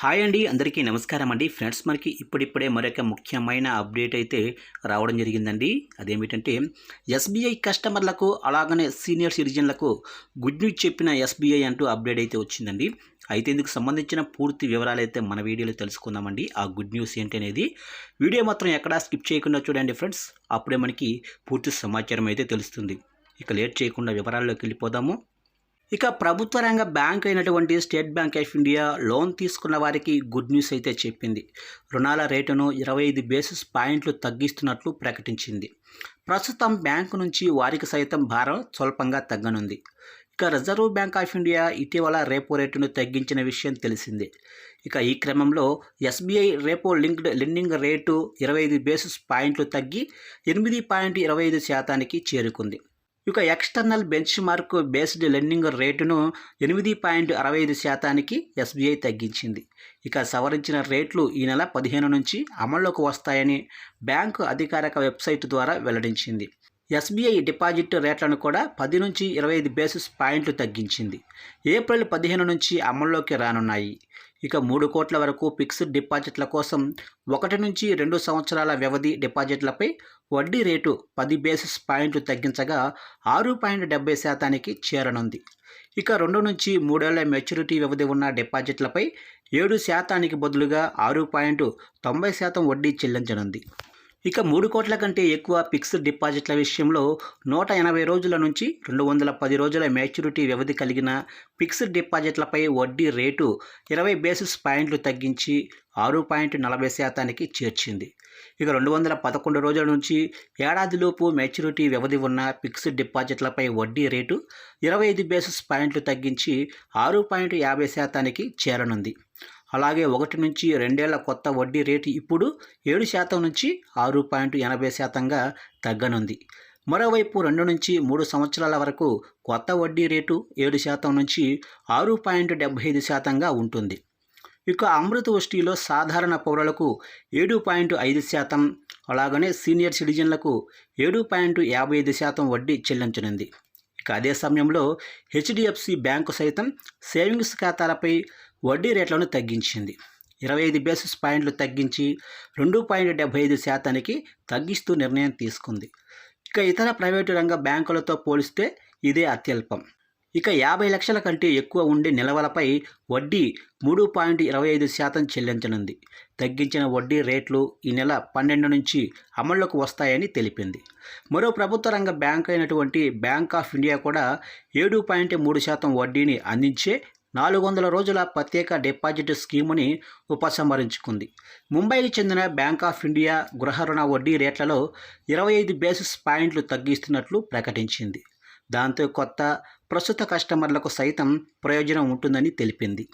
Hi అండి అందరికీ నమస్కారం అండి. ఫ్రెండ్స్ మనకి ఇప్పుడిప్పుడే మరొక ముఖ్యమైన అప్డేట్ అయితే రావడం జరిగిందండి. అదేమిటంటే ఎస్బీఐ కస్టమర్లకు అలాగనే సీనియర్ సిటిజన్లకు గుడ్ న్యూస్ చెప్పిన ఎస్బీఐ అంటూ అప్డేట్ అయితే వచ్చిందండి. అయితే ఇందుకు సంబంధించిన పూర్తి వివరాలు అయితే మన వీడియోలో తెలుసుకుందామండి. ఆ గుడ్ న్యూస్ ఏంటి అనేది వీడియో మాత్రం ఎక్కడా స్కిప్ చేయకుండా చూడండి ఫ్రెండ్స్. అప్పుడే మనకి పూర్తి సమాచారం అయితే తెలుస్తుంది. ఇక లేట్ చేయకుండా వివరాల్లోకి వెళ్ళిపోదాము. ఇక ప్రభుత్వ రంగ బ్యాంక్ అయినటువంటి State Bank of India loan తీసుకున్న వారికి గుడ్ న్యూస్ అయితే చెప్పింది. రుణాల రేటును ఇరవై ఐదు బేసిస్ పాయింట్లు తగ్గిస్తున్నట్లు ప్రకటించింది. ప్రస్తుతం బ్యాంకు నుంచి వారికి సైతం భారం స్వల్పంగా తగ్గనుంది. ఇక రిజర్వ్ బ్యాంక్ ఆఫ్ ఇండియా ఇటీవల రేపో రేటును తగ్గించిన విషయం తెలిసిందే. ఇక ఈ క్రమంలో ఎస్బీఐ రేపో లింక్డ్ లెండింగ్ రేటు ఇరవై ఐదు బేసిస్ పాయింట్లు తగ్గి ఎనిమిది పాయింట్ ఇరవై ఐదు శాతానికి చేరుకుంది. ఇక external benchmark based lending రేటును ఎనిమిది పాయింట్ అరవై ఐదు శాతానికి ఎస్బీఐ తగ్గించింది. ఇక సవరించిన రేట్లు ఈ నెల పదిహేను నుంచి అమల్లోకి వస్తాయని బ్యాంకు అధికారిక వెబ్సైట్ ద్వారా వెల్లడించింది. ఎస్బీఐ డిపాజిట్ రేట్లను కూడా పది నుంచి ఇరవై ఐదు బేసిస్ పాయింట్లు తగ్గించింది. ఏప్రిల్ పదిహేను నుంచి అమల్లోకి రానున్నాయి. ఇక మూడు కోట్ల వరకు ఫిక్స్డ్ డిపాజిట్ల కోసం ఒకటి నుంచి రెండు సంవత్సరాల వ్యవధి డిపాజిట్లపై వడ్డీ రేటు పది బేసిస్ పాయింట్లు తగ్గించగా ఆరు పాయింట్ డెబ్బై శాతానికి చేరనుంది. ఇక రెండు నుంచి మూడేళ్ళ మెచ్యూరిటీ వ్యవధి ఉన్న డిపాజిట్లపై ఏడు శాతానికి బదులుగా ఆరు పాయింట్ తొంభై శాతం వడ్డీ చెల్లించనుంది. ఇక మూడు కోట్ల కంటే ఎక్కువ ఫిక్స్డ్ డిపాజిట్ల విషయంలో నూట ఎనభై రోజుల నుంచి రెండు వందల పది రోజుల మెచ్యూరిటీ వ్యవధి కలిగిన ఫిక్స్డ్ డిపాజిట్లపై వడ్డీ రేటు ఇరవై బేసిస్ పాయింట్లు తగ్గించి ఆరు పాయింట్ నలభై శాతానికి చేర్చింది. ఇక రెండు వందల పదకొండు రోజుల నుంచి ఏడాదిలోపు మెచ్యూరిటీ వ్యవధి ఉన్న ఫిక్స్డ్ డిపాజిట్లపై వడ్డీ రేటు ఇరవై ఐదు బేసిస్ పాయింట్లు తగ్గించి ఆరు పాయింట్ యాభై శాతానికి చేరనుంది. అలాగే ఒకటి నుంచి రెండేళ్ళ కొత్త వడ్డీ రేటు ఇప్పుడు ఏడు శాతం నుంచి ఆరు పాయింట్ ఎనభై శాతంగా తగ్గనుంది. మరోవైపు రెండు నుంచి మూడు సంవత్సరాల వరకు కొత్త వడ్డీ రేటు ఏడు శాతం నుంచి ఆరు పాయింట్ డెబ్బై ఐదు శాతంగా ఉంటుంది. ఇక అమృత వృష్టిలో సాధారణ పౌరులకు ఏడు పాయింట్ ఐదు శాతం అలాగనే సీనియర్ సిటిజన్లకు ఏడు పాయింట్ యాభై ఐదు శాతం వడ్డీ చెల్లించనుంది. ఇక అదే సమయంలో హెచ్డిఎఫ్సి బ్యాంకు సైతం సేవింగ్స్ ఖాతాలపై వడ్డీ రేట్లను తగ్గించింది. ఇరవై ఐదు బేసిస్ పాయింట్లు తగ్గించి రెండు పాయింట్ డెబ్బై ఐదు శాతానికి తగ్గిస్తూ నిర్ణయం తీసుకుంది. ఇక ఇతర ప్రైవేటు రంగ బ్యాంకులతో పోలిస్తే ఇదే అత్యల్పం. ఇక యాభై లక్షల కంటే ఎక్కువ ఉండే నిల్వలపై వడ్డీ మూడు పాయింట్ ఇరవై ఐదు శాతం చెల్లించనుంది. తగ్గించిన వడ్డీ రేట్లు ఈ నెల పన్నెండు నుంచి అమల్లోకి వస్తాయని తెలిపింది. మరో ప్రభుత్వ రంగ బ్యాంక్ అయినటువంటి బ్యాంక్ ఆఫ్ ఇండియా కూడా ఏడు పాయింట్ మూడు శాతం వడ్డీని అందించే నాలుగు వందల రోజుల ప్రత్యేక డిపాజిట్ స్కీముని ఉపసంహరించుకుంది. ముంబైకి చెందిన బ్యాంక్ ఆఫ్ ఇండియా గృహ రుణ వడ్డీ రేట్లలో ఇరవై ఐదు బేసిస్ పాయింట్లు తగ్గిస్తున్నట్లు ప్రకటించింది. దాంతో కొత్త ప్రస్తుత కస్టమర్లకు సైతం ప్రయోజనం ఉంటుందని తెలిపింది.